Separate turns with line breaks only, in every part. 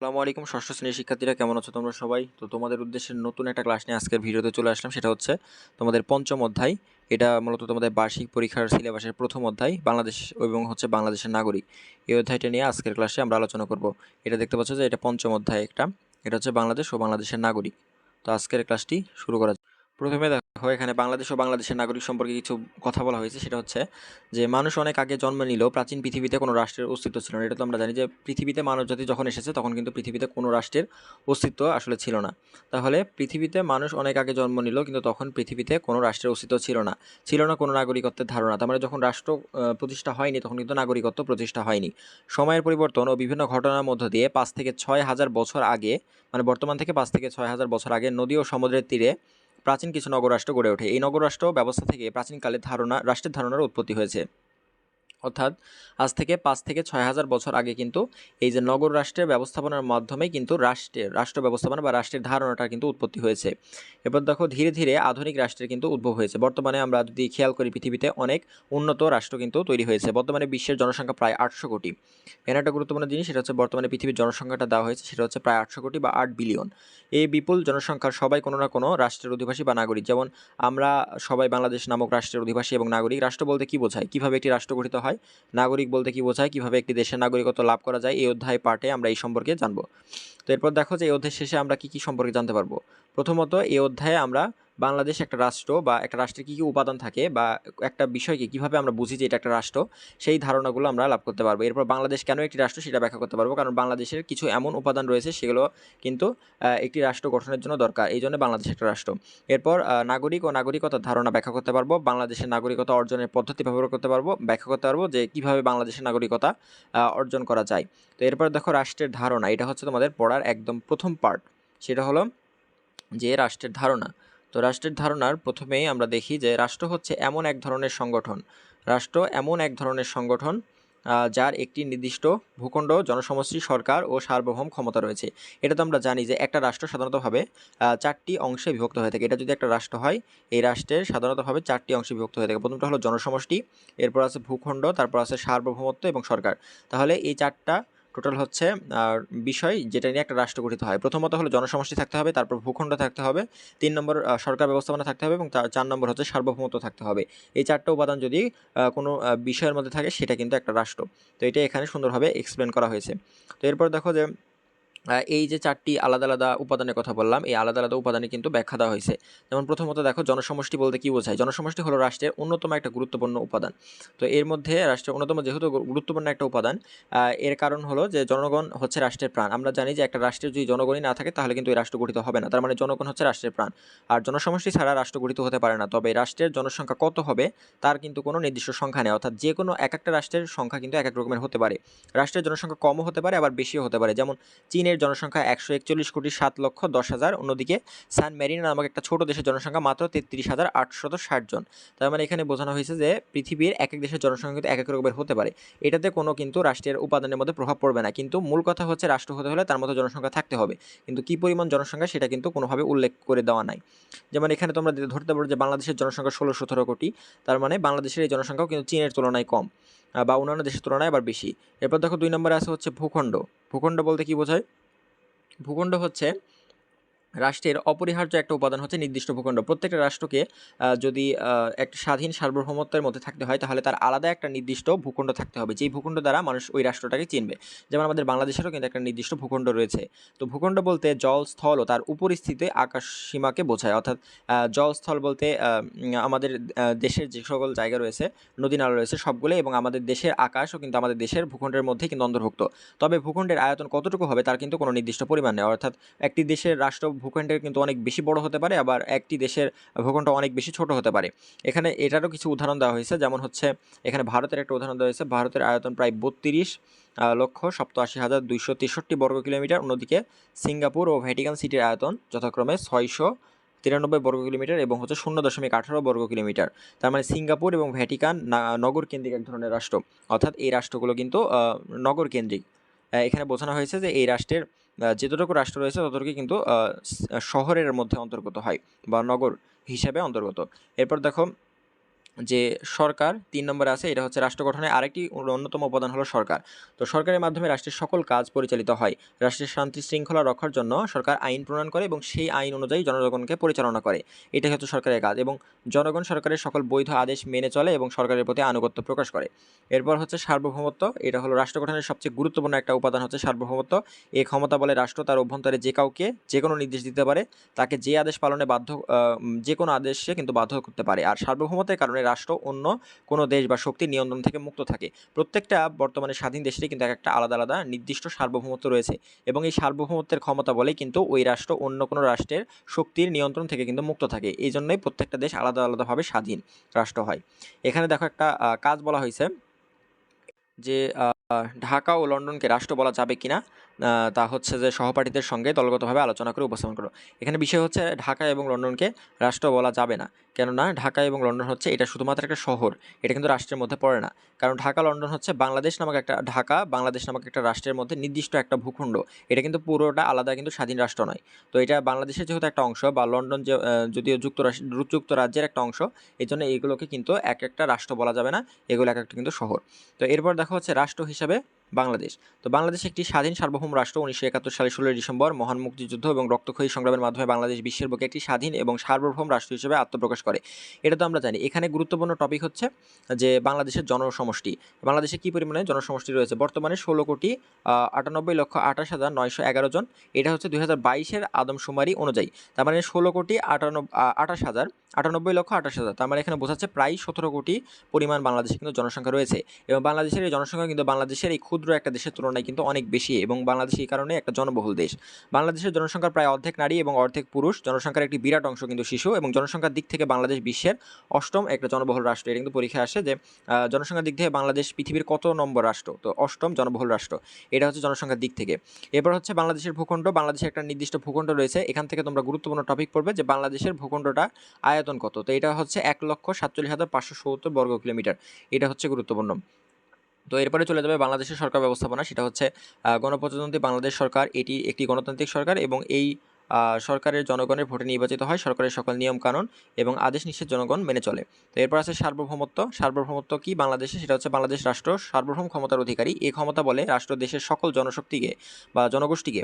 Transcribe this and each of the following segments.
আসসালামু আলাইকুম, ষষ্ঠ শ্রেণির শিক্ষার্থীরা কেমন আছো তোমরা সবাই? তো তোমাদের উদ্দেশ্যে নতুন একটা ক্লাস নিয়ে আজকের ভিডিওতে চলে আসলাম, সেটা হচ্ছে তোমাদের পঞ্চম অধ্যায়। এটা মূলত তোমাদের বার্ষিক পরীক্ষার সিলেবাসের প্রথম অধ্যায়, বাংলাদেশ এবং হচ্ছে বাংলাদেশের নাগরিক। এই অধ্যায়টা নিয়ে আজকের ক্লাসে আমরা আলোচনা করব। এটা দেখতে পাচ্ছ যে এটা পঞ্চম অধ্যায় একটা, এটা হচ্ছে বাংলাদেশ ও বাংলাদেশের নাগরিক। তো আজকের ক্লাসটি শুরু করা। প্রথমে দেখো, এখানে বাংলাদেশ ও বাংলাদেশের নাগরিক সম্পর্কে কিছু কথা বলা হয়েছে। সেটা হচ্ছে যে, মানুষ অনেক আগে জন্ম নিলেও প্রাচীন পৃথিবীতে কোনো রাষ্ট্রের অস্তিত্ব ছিল না। এটা তো আমরা জানি যে, পৃথিবীতে মানব জাতি যখন এসেছে, তখন কিন্তু পৃথিবীতে কোনো রাষ্ট্রের অস্তিত্ব আসলে ছিল না। তাহলে পৃথিবীতে মানুষ অনেক আগে জন্ম নিল, কিন্তু তখন পৃথিবীতে কোনো রাষ্ট্রের অস্তিত্ব ছিল না। ছিল না কোনো নাগরিকত্বের ধারণা। তার মানে যখন রাষ্ট্র প্রতিষ্ঠা হয়নি, তখন কিন্তু নাগরিকত্ব প্রতিষ্ঠা হয়নি। সময়ের পরিবর্তন ও বিভিন্ন ঘটনার মধ্য দিয়ে পাঁচ থেকে ছয় হাজার বছর আগে মানে বর্তমান থেকে পাঁচ থেকে ছয় হাজার বছর আগে নদী ও সমুদ্রের তীরে প্রাচীন কিছু নগরাষ্ট্র গড়ে ওঠে। এই নগরাষ্ট্র ব্যবস্থা থেকে প্রাচীনকালে ধারণা, রাষ্ট্রের ধারণার উৎপত্তি হয়েছে। অর্থাৎ আজ থেকে পাঁচ থেকে ছয় হাজার বছর আগে কিন্তু এই যে নগর রাষ্ট্রের ব্যবস্থাপনার মাধ্যমে কিন্তু রাষ্ট্রের, রাষ্ট্র ব্যবস্থাপনা বা রাষ্ট্রের ধারণাটা কিন্তু উৎপত্তি হয়েছে। এবার দেখো ধীরে ধীরে আধুনিক রাষ্ট্রের কিন্তু উদ্ভব হয়েছে। বর্তমানে আমরা যদি খেয়াল করি পৃথিবীতে অনেক উন্নত রাষ্ট্র কিন্তু তৈরি হয়েছে। বর্তমানে বিশ্বের জনসংখ্যা প্রায় আটশো কোটি। এখানে একটা গুরুত্বপূর্ণ জিনিস সেটা হচ্ছে বর্তমানে পৃথিবীর জনসংখ্যাটা দেওয়া হয়েছে সেটা হচ্ছে প্রায় আটশো কোটি বা আট বিলিয়ন। এই বিপুল জনসংখ্যার সবাই কোনো না কোনো রাষ্ট্রের অধিবাসী বা নাগরিক। যেমন আমরা সবাই বাংলাদেশ নামক রাষ্ট্রের অধিবাসী এবং নাগরিক। রাষ্ট্র বলতে কি বোঝায়? কীভাবে একটি রাষ্ট্র গঠিত হয়? নাগরিক বলতে কি বোঝায়? কীভাবে একটি দেশের নাগরিকত্ব লাভ করা যায়? এই অধ্যায় পাঠে আমরা এই সম্পর্কে জানব। তো এরপর দেখো যে এই অধ্যায় শেষে আমরা কি কি সম্পর্কে জানতে পারব? প্রথমত এই অধ্যায়ে আমরা বাংলাদেশ একটা রাষ্ট্র বা একটা রাষ্ট্রের কী কী উপাদান থাকে বা একটা বিষয়কে কীভাবে আমরা বুঝি যে এটা একটা রাষ্ট্র, সেই ধারণাগুলো আমরা লাভ করতে পারব। এরপর বাংলাদেশ কেন একটি রাষ্ট্র সেটা ব্যাখ্যা করতে পারব। কারণ বাংলাদেশের কিছু এমন উপাদান রয়েছে, সেগুলো কিন্তু একটি রাষ্ট্র গঠনের জন্য দরকার। এই জন্য বাংলাদেশ একটা রাষ্ট্র। এরপর নাগরিক ও নাগরিকতার ধারণা ব্যাখ্যা করতে পারব। বাংলাদেশের নাগরিকতা অর্জনের পদ্ধতি ব্যবহার করতে পারব, ব্যাখ্যা করতে পারব যে কীভাবে বাংলাদেশের নাগরিকতা অর্জন করা যায়। তো এরপর দেখো রাষ্ট্রের ধারণা। এটা হচ্ছে তোমাদের পড়ার একদম প্রথম পার্ট সেটা হলো যে রাষ্ট্রের ধারণা। তো রাষ্ট্রের ধারণার প্রথমেই আমরা দেখি যে রাষ্ট্র হচ্ছে এমন এক ধরনের সংগঠন। রাষ্ট্র এমন এক ধরনের সংগঠন যার একটি নির্দিষ্ট ভূখণ্ড, জনসমষ্টি, সরকার ও সার্বভৌম ক্ষমতা রয়েছে। এটা তো আমরা জানি যে একটা রাষ্ট্র সাধারণতভাবে চারটি অংশে বিভক্ত হয়ে থাকে। এটা যদি একটা রাষ্ট্র হয়, এই রাষ্ট্রের সাধারণতভাবে চারটি অংশে বিভক্ত হয়ে থাকে। প্রথমটা হলো জনসমষ্টি, এরপর আছে ভূখণ্ড, তারপর আছে সার্বভৌমত্ব এবং সরকার। তাহলে এই চারটা টোটাল হচ্ছে বিষয় যেটা নিয়ে একটা রাষ্ট্র গঠিত হয়। প্রথমত হলো জনসমষ্টি থাকতে হবে, তারপর ভূখণ্ড থাকতে হবে, তিন নম্বর সরকার ব্যবস্থাপনা থাকতে হবে এবং চার নম্বর হচ্ছে সার্বভৌমত্ব থাকতে হবে। এই চারটা উপাদান যদি কোনো বিষয়ের মধ্যে থাকে, সেটা কিন্তু একটা রাষ্ট্র। তো এটা এখানে সুন্দরভাবে এক্সপ্লেন করা হয়েছে। তো এরপর দেখো যে এই যে চারটি আলাদা আলাদা উপাদানের কথা বললাম, এই আলাদা আলাদা উপাদানে কিন্তু ব্যাখ্যা দেওয়া হয়েছে। যেমন প্রথমত দেখো, জনসমষ্টি বলতে কি বোঝায়? জনসমষ্টি হলো রাষ্ট্রের অন্যতম একটা গুরুত্বপূর্ণ উপাদান। তো এর মধ্যে রাষ্ট্রের অন্যতম যেহেতু গুরুত্বপূর্ণ একটা উপাদান এর কারণ হলো যে জনগণ হচ্ছে রাষ্ট্রের প্রাণ। আমরা জানি যে একটা রাষ্ট্রের যদি জনগণই না থাকে, তাহলে কিন্তু এই রাষ্ট্র গঠিত হবে না। তার মানে জনগণ হচ্ছে রাষ্ট্রের প্রাণ। আর জনসমষ্টি ছাড়া রাষ্ট্র গঠিত হতে পারে না। তবে রাষ্ট্রের জনসংখ্যা কত হবে, তার কিন্তু কোনো নির্দিষ্ট সংখ্যা নেই। অর্থাৎ যে কোনো এক একটা রাষ্ট্রের সংখ্যা কিন্তু এক এক রকমের হতে পারে। রাষ্ট্রের জনসংখ্যা কমও হতে পারে, আবার বেশিও হতে পারে। যেমন চীনের জনসংখ্যা একশো একচল্লিশ কোটি সাত লক্ষ দশ হাজার। অন্যদিকে সান মেরিনা নামক একটা ছোট দেশের জনসংখ্যা মাত্র তেত্রিশ হাজার আটশত ষাট জন। তার মানে এখানে বোঝানো হয়েছে যে পৃথিবীর এক এক দেশের জনসংখ্যা কিন্তু এক এক রকমের হতে পারে। এটাতে কোনো কিন্তু রাষ্ট্রের উপাদানের মধ্যে প্রভাব পড়বে না। কিন্তু মূল কথা হচ্ছে রাষ্ট্র হতে হলে তার মতো জনসংখ্যা থাকতে হবে। কিন্তু কি পরিমাণ জনসংখ্যা সেটা কিন্তু কোনোভাবে উল্লেখ করে দেওয়া নাই। যেমন এখানে তোমরা ধরতে পারো যে বাংলাদেশের জনসংখ্যা ষোলো সতেরো কোটি। তার মানে বাংলাদেশের এই জনসংখ্যাও কিন্তু চীনের তুলনায় কম বা অন্যান্য দেশের তুলনায় আবার বেশি। এরপর দেখো দুই নম্বরে আছে হচ্ছে ভূখণ্ড। ভূখণ্ড বলতে কি বোঝায়? ভূখণ্ড হচ্ছে রাষ্ট্রের অপরিহার্য একটা উপাদান হচ্ছে নির্দিষ্ট ভূখণ্ড। প্রত্যেকটা রাষ্ট্রকে যদি একটা স্বাধীন সার্বভৌমত্বের মধ্যে থাকতে হয়, তাহলে তার আলাদা একটা নির্দিষ্ট ভূখণ্ড থাকতে হবে। যেই ভূখণ্ড দ্বারা মানুষ ওই রাষ্ট্রটাকে চিনবে। যেমন আমাদের বাংলাদেশেরও কিন্তু একটা নির্দিষ্ট ভূখণ্ড রয়েছে। তো ভূখণ্ড বলতে জল, স্থল ও তার উপরিস্থিতে আকাশ সীমাকে বোঝায়। অর্থাৎ জল, স্থল বলতে আমাদের দেশের যে সকল জায়গা রয়েছে, নদী নালা রয়েছে, সবগুলো এবং আমাদের দেশের আকাশও কিন্তু আমাদের দেশের ভূখণ্ডের মধ্যে কিন্তু অন্তর্ভুক্ত। তবে ভূখণ্ডের আয়তন কতটুকু হবে তার কিন্তু কোনো নির্দিষ্ট পরিমাণ নেই। অর্থাৎ, একটি দেশের রাষ্ট্র ভূখণ্ডের কিন্তু অনেক বেশি বড় হতে পারে, আবার একটি দেশের ভূখণ্ড অনেক বেশি ছোট হতে পারে। এখানে এটারও কিছু উদাহরণ দেওয়া হয়েছে, যেমন হচ্ছে এখানে ভারতের একটা উদাহরণ দেওয়া হয়েছে, ভারতের আয়তন প্রায় বত্রিশ লক্ষ সপ্তআশি হাজার দুইশো তেষট্টি বর্গ কিলোমিটার। অন্যদিকে সিঙ্গাপুর ও ভ্যাটিকান সিটির আয়তন যথাক্রমে ছয়শো তিরানব্বই বর্গ কিলোমিটার এবং হচ্ছে শূন্য দশমিক আঠারো বর্গ কিলোমিটার। তার মানে সিঙ্গাপুর এবং ভ্যাটিকান নগর কেন্দ্রিক এক ধরনের রাষ্ট্র। অর্থাৎ এই রাষ্ট্রগুলো কিন্তু নগর কেন্দ্রিক এখানে বোঝানো হয়েছে যে এই রাষ্ট্রের যতটুকু রাষ্ট্র রয়েছে ততটুকু কিন্তু শহরের মধ্যে অন্তর্গত হয় বা নগর হিসাবে অন্তর্গত। এরপর দেখো যে সরকার, তিন নম্বরে আছে, এটা হচ্ছে রাষ্ট্র গঠনের আরেকটি অন্যতম উপাদান হলো সরকার। তো সরকারের মাধ্যমে রাষ্ট্রের সকল কাজ পরিচালিত হয়। রাষ্ট্রের শান্তি শৃঙ্খলা রক্ষার জন্য সরকার আইন প্রণয়ন করে এবং সেই আইন অনুযায়ী জনগণকে পরিচালনা করে। এটাই হচ্ছে সরকারের কাজ এবং জনগণ সরকারের সকল বৈধ আদেশ মেনে চলে এবং সরকারের প্রতি আনুগত্য প্রকাশ করে। এরপর হচ্ছে সার্বভৌমত্ব, এটা হলো রাষ্ট্র গঠনের সবচেয়ে গুরুত্বপূর্ণ একটা উপাদান হচ্ছে সার্বভৌমত্ব। এই ক্ষমতা বলে রাষ্ট্র তার অভ্যন্তরে যে কাউকে যে কোনো নির্দেশ দিতে পারে, তাকে যে আদেশ পালনে বাধ্য যে কোনো আদেশে কিন্তু বাধ্য করতে পারে। আর সার্বভৌমত্বের কারণে রাষ্ট্র, অন্য কোনো দেশ বা শক্তির নিয়ন্ত্রণ থেকে মুক্ত থাকে। প্রত্যেকটা বর্তমানে স্বাধীন দেশেরই কিন্তু এক একটা আলাদা আলাদা নির্দিষ্ট সার্বভৌমত্ব রয়েছে এবং এই সার্বভৌমত্বের ক্ষমতা বলে কিন্তু ওই রাষ্ট্র অন্য কোনো রাষ্ট্রের শক্তির নিয়ন্ত্রণ থেকে কিন্তু মুক্ত থাকে। এই জন্যই প্রত্যেকটা দেশ আলাদা আলাদাভাবে স্বাধীন রাষ্ট্র হয়। এখানে দেখো একটা কাজ বলা হয়েছে যে ঢাকা ও লন্ডনকে রাষ্ট্র বলা যাবে কিনা। তা হচ্ছে যে সহপাঠীদের সঙ্গে দলগতভাবে আলোচনা করে উপস্থাপন করো। এখানে বিষয় হচ্ছে ঢাকা এবং লন্ডনকে রাষ্ট্র বলা যাবে না। কেননা ঢাকা এবং লন্ডন হচ্ছে এটা শুধুমাত্র একটা শহর, এটা কিন্তু রাষ্ট্রের মধ্যে পড়ে না। কারণ ঢাকা, লন্ডন হচ্ছে বাংলাদেশ নামক একটা, ঢাকা, বাংলাদেশ নামক একটা রাষ্ট্রের মধ্যে নির্দিষ্ট একটা ভূখণ্ড। এটা কিন্তু পুরোটা আলাদা কিন্তু স্বাধীন রাষ্ট্র নয়। তো এটা বাংলাদেশের যেহেতু একটা অংশ বা লন্ডন যে যদিও যুক্তরাষ্ট্র যুক্তরাজ্যের একটা অংশ এই জন্য এগুলোকে কিন্তু এক একটা রাষ্ট্র বলা যাবে না, এগুলো এক একটা কিন্তু শহর। তো এরপর দেখা হচ্ছে রাষ্ট্র হিসাবে বাংলাদেশ। তো বাংলাদেশ একটি স্বাধীন সার্বভৌম রাষ্ট্র। উনিশশো একাত্তর সালে ষোলোই ডিসেম্বর মহান মুক্তিযুদ্ধ এবং রক্তক্ষয়ী সংগ্রামের মাধ্যমে বাংলাদেশ বিশ্বের বুকে একটি স্বাধীন এবং সার্বভৌম রাষ্ট্র হিসেবে আত্মপ্রকাশ করে। এটা তো আমরা জানি। এখানে গুরুত্বপূর্ণ টপিক হচ্ছে যে বাংলাদেশের জনসমষ্টি। বাংলাদেশে কী পরিমাণে জনসমষ্টি রয়েছে? বর্তমানে ষোলো কোটি আটানব্বই লক্ষ আঠাশ হাজার নয়শো এগারো জন। এটা হচ্ছে দুই হাজার বাইশের আদমশুমারি অনুযায়ী। তার মানে ষোলো কোটি আটানব্বই আঠাশ হাজার, আটানব্বই লক্ষ আঠাশ হাজার। তার মানে এখানে বোঝাচ্ছে প্রায় সতেরো কোটি পরিমাণ বাংলাদেশে কিন্তু জনসংখ্যা রয়েছে। এবং বাংলাদেশের এই জনসংখ্যা কিন্তু বাংলাদেশের এই একটা দেশের তুলনায় কিন্তু অনেক বেশি এবং বাংলাদেশ এই কারণে একটা জনবহুল দেশ। বাংলাদেশের জনসংখ্যার প্রায় অর্ধেক নারী এবং অর্ধেক পুরুষ। জনসংখ্যার একটি বিরাট অংশ কিন্তু শিশু এবং জনসংখ্যার দিক থেকে বাংলাদেশ বিশ্বের অষ্টম একটা জনবহুল রাষ্ট্র। এটা কিন্তু পরীক্ষায় আসে যে জনসংখ্যার দিক থেকে বাংলাদেশ পৃথিবীর কত নম্বর রাষ্ট্র? তো অষ্টম জনবহুল রাষ্ট্র। এটা হচ্ছে জনসংখ্যার দিক থেকে। এরপর হচ্ছে বাংলাদেশের ভূখণ্ড। বাংলাদেশের একটা নির্দিষ্ট ভূখণ্ড রয়েছে। এখান থেকে তোমরা গুরুত্বপূর্ণ টপিক পড়বে যে, বাংলাদেশের ভূখণ্ডটা আয়তন কত? তো এটা হচ্ছে এক লক্ষ সাতচল্লিশ হাজার পাঁচশো সত্তর বর্গ কিলোমিটার। এটা হচ্ছে গুরুত্বপূর্ণ। তো এরপরে চলে যাবে বাংলাদেশের সরকার ব্যবস্থাপনা, সেটা হচ্ছে গণপ্রজাতন্ত্রী বাংলাদেশ সরকার। এটি একটি গণতান্ত্রিক সরকার এবং এই সরকারের জনগণের ভোটে নির্বাচিত হয় সরকারের সকল নিয়ম কানুন এবং আদেশ নিষেধ জনগণ মেনে চলে। তো এরপর আছে সার্বভৌমত্ব। সার্বভৌমত্ব কি বাংলাদেশে? সেটা হচ্ছে বাংলাদেশ রাষ্ট্র সার্বভৌম ক্ষমতার অধিকারী। এই ক্ষমতা বলে রাষ্ট্র দেশের সকল জনশক্তিকে বা জনগোষ্ঠীকে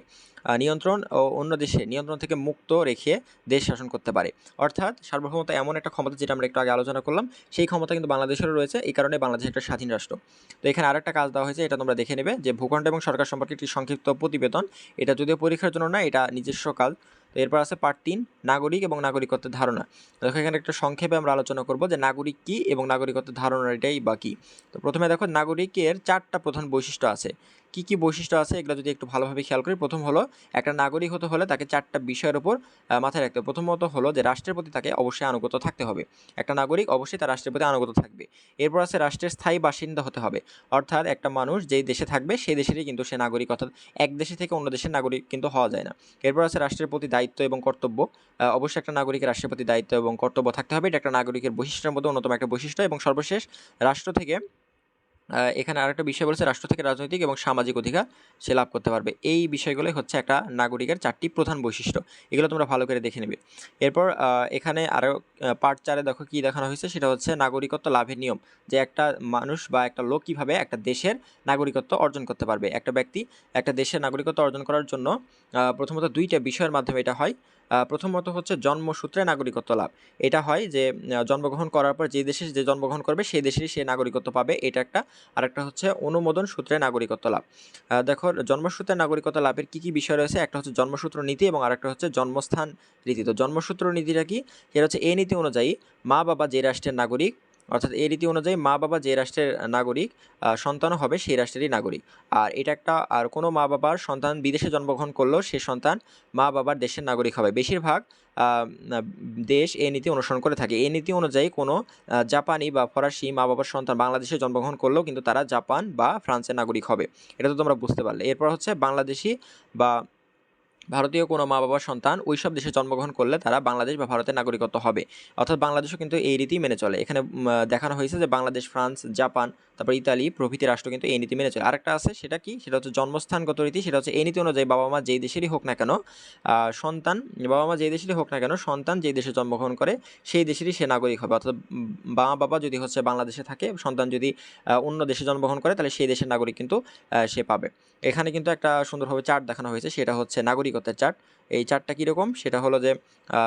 নিয়ন্ত্রণ ও অন্য দেশে নিয়ন্ত্রণ থেকে মুক্ত রেখে দেশ শাসন করতে পারে। অর্থাৎ সার্বভৌমত্ব এমন একটা ক্ষমতা যেটা আমরা একটু আগে আলোচনা করলাম, সেই ক্ষমতা কিন্তু বাংলাদেশেরও রয়েছে। এই কারণে বাংলাদেশ একটা স্বাধীন রাষ্ট্র। তো এখানে আরেকটা কাজ দেওয়া হয়েছে, এটা তোমরা দেখে নেবে যে ভূখণ্ড এবং সরকার সম্পর্কে একটি সংক্ষিপ্ত প্রতিবেদন। এটা যদিও পরীক্ষার জন্য না, এটা নিজস্ব কাজ। তো এরপর আছে পার্ট তিন, নাগরিক এবং নাগরিকত্বের ধারণা। দেখো এখানে একটা সংক্ষেপে আমরা আলোচনা করব যে নাগরিক কী এবং নাগরিকত্বের ধারণা এটাই বা কী। তো প্রথমে দেখো নাগরিকের চারটা প্রধান বৈশিষ্ট্য আছে। কি কি বৈশিষ্ট্য আছে এগুলো যদি একটু ভালোভাবে খেয়াল করি, প্রথম হলো একটা নাগরিক হতে হলে তাকে চারটা বিষয়ের উপর মাথায় রাখতে হবে। প্রথমত হলো যে রাষ্ট্রের প্রতি তাকে অবশ্যই আনুগত থাকতে হবে। একটা নাগরিক অবশ্যই তার রাষ্ট্রের প্রতি আনুগত থাকবে। এরপর আছে রাষ্ট্রের স্থায়ী বাসিন্দা হতে হবে। অর্থাৎ একটা মানুষ যেই দেশে থাকবে, সেই দেশেরই কিন্তু সে নাগরিক, অর্থাৎ এক দেশে থেকে অন্য দেশের নাগরিক কিন্তু হওয়া যায় না। এরপর আছে রাষ্ট্রের প্রতি দায়িত্ব এবং কর্তব্য। অবশ্যই একটা নাগরিকের রাষ্ট্রের প্রতি দায়িত্ব এবং কর্তব্য থাকতে হবে। এটা একটা নাগরিকের বৈশিষ্ট্যের মধ্যে অন্যতম একটা বৈশিষ্ট্য এবং সর্বশেষ, রাষ্ট্র থেকে এখানে আরেকটা বিষয় বলেছে, রাষ্ট্র থেকে রাজনৈতিক এবং সামাজিক অধিকার সে লাভ করতে পারবে। এই বিষয়গুলোই হচ্ছে একটা নাগরিকের চারটি প্রধান বৈশিষ্ট্য। এগুলো তোমরা ভালো করে দেখে নেবে। এরপর এখানে আরও পার্ট চারে দেখো কি দেখানো হয়েছে, সেটা হচ্ছে নাগরিকত্ব লাভের নিয়ম। যে একটা মানুষ বা একটা লোক কীভাবে একটা দেশের নাগরিকত্ব অর্জন করতে পারবে। একটা ব্যক্তি একটা দেশের নাগরিকত্ব অর্জন করার জন্য প্রথমত দুইটা বিষয়ের মাধ্যমে এটা হয়। প্রথমত হচ্ছে জন্মসূত্রে নাগরিকত্ব লাভ। এটা হয় যে জন্মগ্রহণ করার পর যে দেশে যে জন্মগ্রহণ করবে, সেই দেশেরই সে নাগরিকত্ব পাবে। এটা একটা। আর একটা হচ্ছে অনুমোদন সূত্রে নাগরিকত্ব লাভ। দেখো, জন্মসূত্রে নাগরিকত্ব লাভের কি কি বিষয় রয়েছে? একটা হচ্ছে জন্মসূত্র নীতি এবং আরেকটা হচ্ছে জন্মস্থান রীতি তো জন্মসূত্র নীতিটা কি? এটা হচ্ছে এই নীতি অনুযায়ী মা বাবা যে রাষ্ট্রের নাগরিক অর্থাৎ এই রীতি অনুযায়ী মা বাবা যে রাষ্ট্রের নাগরিক সন্তানও হবে সেই রাষ্ট্রেরই নাগরিক। আর এটা একটা, আর কোনো মা বাবার সন্তান বিদেশে জন্মগ্রহণ করলেও সে সন্তান মা বাবার দেশের নাগরিক হবে। বেশিরভাগ দেশ এই নীতি অনুসরণ করে থাকে। এই নীতি অনুযায়ী কোনো জাপানি বা ফরাসি মা বাবার সন্তান বাংলাদেশে জন্মগ্রহণ করলেও কিন্তু তারা জাপান বা ফ্রান্সের নাগরিক হবে। এটা তো তোমরা বুঝতে পারলে। এরপর হচ্ছে বাংলাদেশি বা ভারতীয় কোনো মা বাবার সন্তান ওই সব দেশে জন্মগ্রহণ করলে তারা বাংলাদেশ বা ভারতের নাগরিকত্ব হবে। অর্থাৎ বাংলাদেশও কিন্তু এই রীতি মেনে চলে। এখানে দেখানো হয়েছে যে বাংলাদেশ, ফ্রান্স, জাপান, তারপর ইতালি প্রভৃতি রাষ্ট্র কিন্তু এই নীতি মেনে চলে। আরেকটা আছে, সেটা কি? সেটা হচ্ছে জন্মস্থানগত রীতি। সেটা হচ্ছে এই নীতি অনুযায়ী বাবা মা যেই দেশেরই হোক না কেন সন্তান বাবা মা যেই দেশেরই হোক না কেন, সন্তান যেই দেশে জন্মগ্রহণ করে, সেই দেশেরই সে নাগরিক হবে। অর্থাৎ মা বাবা যদি হচ্ছে বাংলাদেশে থাকে, সন্তান যদি অন্য দেশে জন্মগ্রহণ করে, তাহলে সেই দেশের নাগরিক কিন্তু সে পাবে। এখানে কিন্তু একটা সুন্দরভাবে চার্ট দেখানো হয়েছে, সেটা হচ্ছে নাগরিকত্বের চার্ট। এই চার্টটা কীরকম? সেটা হলো যে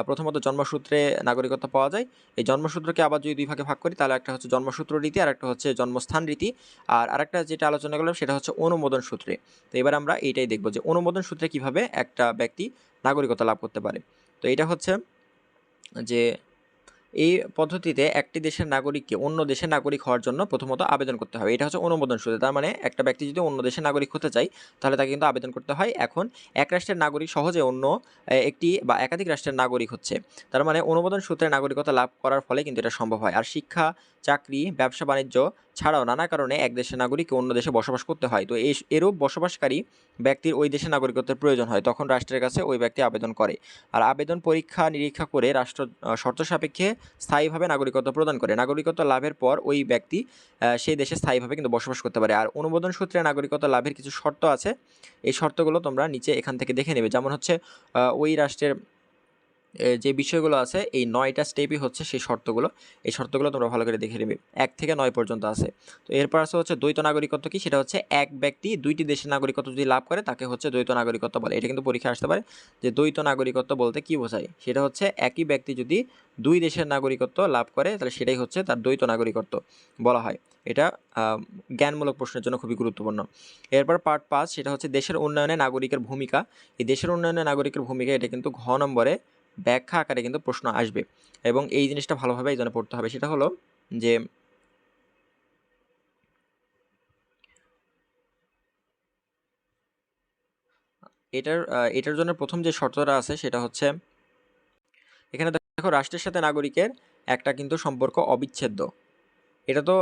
প্রথমত জন্মসূত্রে নাগরিকত্ব পাওয়া যায়। এই জন্মসূত্রকে আবার যদি দুই ভাগে ভাগ করি, তাহলে একটা হচ্ছে জন্মসূত্র রীতি আর একটা হচ্ছে জন্মস্থান রীতি। আর আরেকটা যেটা আলোচনা করলাম, সেটা হচ্ছে অনুমোদন সূত্রে। তো এবার আমরা এইটাই দেখব যে, অনুমোদন সূত্রে কীভাবে একটা ব্যক্তি নাগরিকতা লাভ করতে পারে। তো এটা হচ্ছে যে এই পদ্ধতিতে একটি দেশের নাগরিককে অন্য দেশের নাগরিক হওয়ার জন্য প্রথমত আবেদন করতে হবে। এটা হচ্ছে অনুমোদন সূত্রে তার মানে একটা ব্যক্তি যদি অন্য দেশের নাগরিক হতে চায়, তাহলে তাকে কিন্তু আবেদন করতে হয়। এখন এক রাষ্ট্রের নাগরিক সহজে অন্য একটি বা একাধিক রাষ্ট্রের নাগরিক হচ্ছে। তার মানে অনুমোদন সূত্রে নাগরিকতা লাভ করার ফলে কিন্তু এটা সম্ভব হয়। আর শিক্ষা, চাকরি, ব্যবসা, বাণিজ্য ছাড়াও নানা কারণে এক দেশের নাগরিককে অন্য দেশে বসবাস করতে হয়। তো এরূপ বসবাসকারী ব্যক্তির ওই দেশের নাগরিকত্বের প্রয়োজন হয়। তখন রাষ্ট্রের কাছে ওই ব্যক্তি আবেদন করে। আর আবেদন পরীক্ষা নিরীক্ষা করে রাষ্ট্র শর্ত সাপেক্ষে স্থায়ীভাবে নাগরিকত্ব প্রদান করে। নাগরিকত্ব লাভের পর ওই ব্যক্তি সেই দেশে স্থায়ীভাবে কিন্তু বসবাস করতে পারে। আর অনুমোদন সূত্রে নাগরিকত্ব লাভের কিছু শর্ত আছে। এই শর্তগুলো তোমরা নিচে এখান থেকে দেখে নেবে। যেমন হচ্ছে ওই রাষ্ট্রের যে বিষয়গুলো আছে, এই নয়টা স্টেপই হচ্ছে সেই শর্তগুলো। এই শর্তগুলো তোমরা ভালো করে দেখে নেবে। এক থেকে নয় পর্যন্ত আছে। তো এরপর আছে হচ্ছে দ্বৈত নাগরিকত্ব কি? সেটা হচ্ছে এক ব্যক্তি দুইটি দেশের নাগরিকত্ব যদি লাভ করে, তাকে হচ্ছে দ্বৈত নাগরিকত্ব বলে। এটা কিন্তু পরীক্ষা আসতে পারে যে দ্বৈত নাগরিকত্ব বলতে কি বোঝায়? সেটা হচ্ছে একই ব্যক্তি যদি দুই দেশের নাগরিকত্ব লাভ করে, তাহলে সেটাই হচ্ছে তার দ্বৈত নাগরিকত্ব বলা হয়। এটা জ্ঞানমূলক প্রশ্নের জন্য খুবই গুরুত্বপূর্ণ। এরপর পার্ট পাঁচ, সেটা হচ্ছে দেশের উন্নয়নে নাগরিকের ভূমিকা। এই দেশের উন্নয়নে নাগরিকের ভূমিকা, এটা কিন্তু ঘ নম্বরে ব্যাখ্যা আকারে কিন্তু প্রশ্ন আসবে। এবং এই জিনিসটা ভালোভাবে এই জন্য পড়তে হবে। সেটা হলো যে এটার এটার জন্য প্রথম যে শর্তটা আছে সেটা হচ্ছে এখানে দেখো, রাষ্ট্রের সাথে নাগরিকের একটা কিন্তু সম্পর্ক অবিচ্ছেদ্য। এটা তো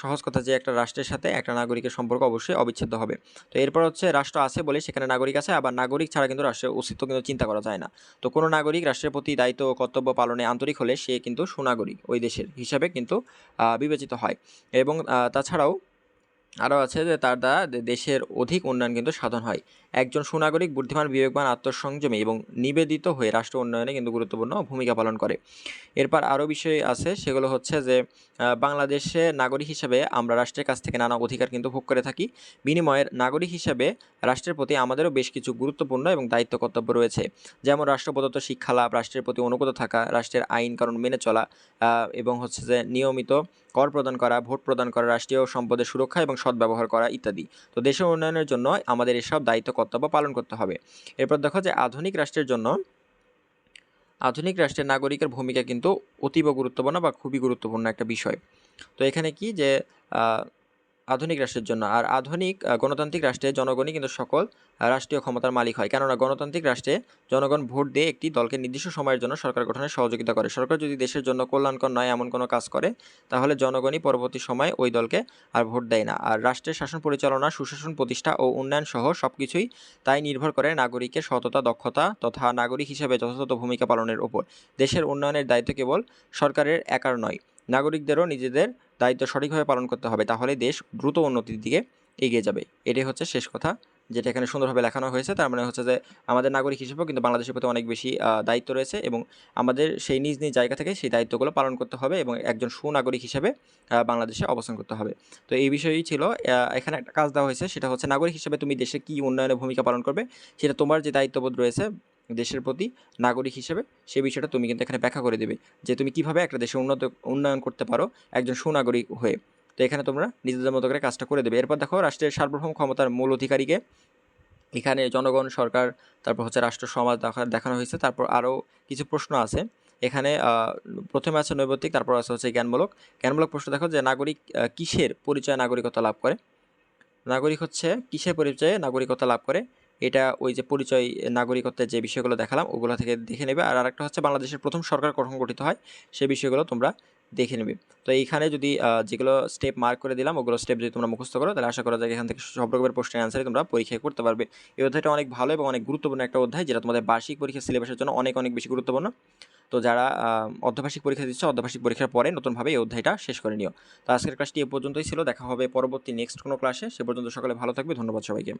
সহজ কথা যে একটা রাষ্ট্রের সাথে একটা নাগরিকের সম্পর্ক অবশ্যই অবিচ্ছেদ্য হবে। তো এরপর হচ্ছে রাষ্ট্র আছে বলে সেখানে নাগরিক আছে, আবার নাগরিক ছাড়া কিন্তু রাষ্ট্রের অস্তিত্ব কিন্তু চিন্তা করা যায় না। তো কোনো নাগরিক রাষ্ট্রের প্রতি দায়িত্ব কর্তব্য পালনে আন্তরিক হলে সে কিন্তু সুনাগরিক ওই দেশের হিসাবে কিন্তু বিবেচিত হয়। এবং তাছাড়াও আরও আছে যে তার দ্বারা দেশের অধিক উন্নয়ন কিন্তু সাধন হয়। একজন সুনাগরিক, বুদ্ধিমান, বিবেকবান, আত্মসংযমী এবং নিবেদিত হয়ে রাষ্ট্র উন্নয়নে কিন্তু গুরুত্বপূর্ণ ভূমিকা পালন করে। এরপর আরও বিষয় আছে, সেগুলো হচ্ছে যে বাংলাদেশে নাগরিক হিসেবে আমরা রাষ্ট্রের কাছ থেকে নানা অধিকার কিন্তু ভোগ করে থাকি। বিনিময়ের নাগরিক হিসেবে রাষ্ট্রের প্রতি আমাদেরও বেশ কিছু গুরুত্বপূর্ণ এবং দায়িত্ব কর্তব্য রয়েছে। যেমন রাষ্ট্র প্রদত্ত শিক্ষা লাভ রাষ্ট্রের প্রতি অনুগত থাকা, রাষ্ট্রের আইন কানুন মেনে চলা এবং হচ্ছে যে নিয়মিত কর প্রদান করা, ভোট প্রদান করা, রাষ্ট্রীয় সম্পদের সুরক্ষা এবং সদ্ব্যবহার করা ইত্যাদি। তো দেশের উন্নয়নের জন্য আমাদের এসব দায়িত্ব কর্তব্য পালন করতে হবে। এরপর দেখো যে আধুনিক রাষ্ট্রের জন্য আধুনিক রাষ্ট্রের নাগরিকের ভূমিকা কিন্তু অতীব গুরুত্বপূর্ণ বা খুবই গুরুত্বপূর্ণ একটা বিষয়। তো এখানে কি যে আধুনিক রাষ্ট্রের জন্য। আর আধুনিক গণতান্ত্রিক রাষ্ট্রে জনগণই কিন্তু সকল রাষ্ট্রীয় ক্ষমতার মালিক হয়। কেননা গণতান্ত্রিক রাষ্ট্রে জনগণ ভোট দিয়ে একটি দলকে নির্দিষ্ট সময়ের জন্য সরকার গঠনে সহযোগিতা করে। সরকার যদি দেশের জন্য কল্যাণকর নয়, এমন কোনো কাজ করে, তাহলে জনগণই পরবর্তী সময়ে ওই দলকে আর ভোট দেয় না। আর রাষ্ট্রের শাসন পরিচালনা, সুশাসন প্রতিষ্ঠা ও উন্নয়ন সহ সব কিছুই তাই নির্ভর করে নাগরিকের সততা, দক্ষতা তথা নাগরিক হিসেবে যথাযথ ভূমিকা পালনের উপর দেশের উন্নয়নের দায়িত্ব কেবল সরকারের একার নয়, নাগরিকদেরও নিজেদের দায়িত্ব সঠিকভাবে পালন করতে হবে, তাহলে দেশ দ্রুত উন্নতির দিকে এগিয়ে যাবে। এটাই হচ্ছে শেষ কথা, যেটা এখানে সুন্দরভাবে লেখানো হয়েছে। তার মানে হচ্ছে যে আমাদের নাগরিক হিসেবেও কিন্তু বাংলাদেশের প্রতি অনেক বেশি দায়িত্ব রয়েছে এবং আমাদের সেই নিজ নিজ জায়গা থেকে সেই দায়িত্বগুলো পালন করতে হবে এবং একজন সুনাগরিক হিসেবে বাংলাদেশে অবস্থান করতে হবে। তো এই বিষয়ই ছিল এখানে একটা কাজ দেওয়া হয়েছে, সেটা হচ্ছে নাগরিক হিসেবে তুমি দেশে কী উন্নয়নে ভূমিকা পালন করবে, সেটা তোমার যে দায়িত্ববোধ রয়েছে দেশের প্রতি নাগরিক হিসেবে সেই বিষয়টা তুমি কিন্তু এখানে ব্যাখ্যা করে দেবে যে তুমি কীভাবে একটা দেশে উন্নত, উন্নয়ন করতে পারো একজন সুনাগরিক হয়ে। তো এখানে তোমরা নিজেদের মতো করে কাজটা করে দেবে। এরপর দেখো রাষ্ট্রের সার্বভৌম ক্ষমতার মূল অধিকারীকে এখানে জনগণ, সরকার, তারপর হচ্ছে রাষ্ট্র, সমাজ দেখা, দেখানো হয়েছে। তারপর আরও কিছু প্রশ্ন আছে। এখানে প্রথমে আছে নৈবত্তিক, তারপর আছে হচ্ছে জ্ঞানমূলক। জ্ঞানমূলক প্রশ্ন দেখো যে নাগরিক কিসের পরিচয় নাগরিকত্ব লাভ করে? নাগরিক হচ্ছে কিসের পরিচয়ে নাগরিকতা লাভ করে? এটা ওই যে পরিচয় নাগরিকত্বের যে বিষয়গুলো দেখালাম, ওগুলো থেকে দেখে নেবে। আর আরেকটা হচ্ছে বাংলাদেশের প্রথম সরকার কখন গঠিত হয় সেই বিষয়গুলো তোমরা দেখে নেবে। তো এইখানে যদি যেগুলো স্টেপ মার্ক করে দিলাম, ওগুলো স্টেপ যদি তোমরা মুখস্থ করো, তাহলে আশা করা যায় এখান থেকে সব রকমের প্রশ্নের অ্যান্সারই তোমরা পরীক্ষায় করতে পারবে। এই অধ্যায়টা অনেক ভালো এবং অনেক গুরুত্বপূর্ণ একটা অধ্যায়, যেটা তোমাদের বার্ষিক পরীক্ষা সিলেবাসের জন্য অনেক অনেক বেশি গুরুত্বপূর্ণ। তো যারা অর্ধবার্ষিক পরীক্ষা দিচ্ছে, অর্ধবার্ষিক পরীক্ষার পরে নতুনভাবে এই অধ্যায়টা শেষ করে নিও। তো আজকের ক্লাসটি এ পর্যন্তই ছিল। দেখা হবে পরবর্তী নেক্সট কোনো ক্লাসে সে পর্যন্ত সকালে ভালো থাকবে। ধন্যবাদ সবাইকে।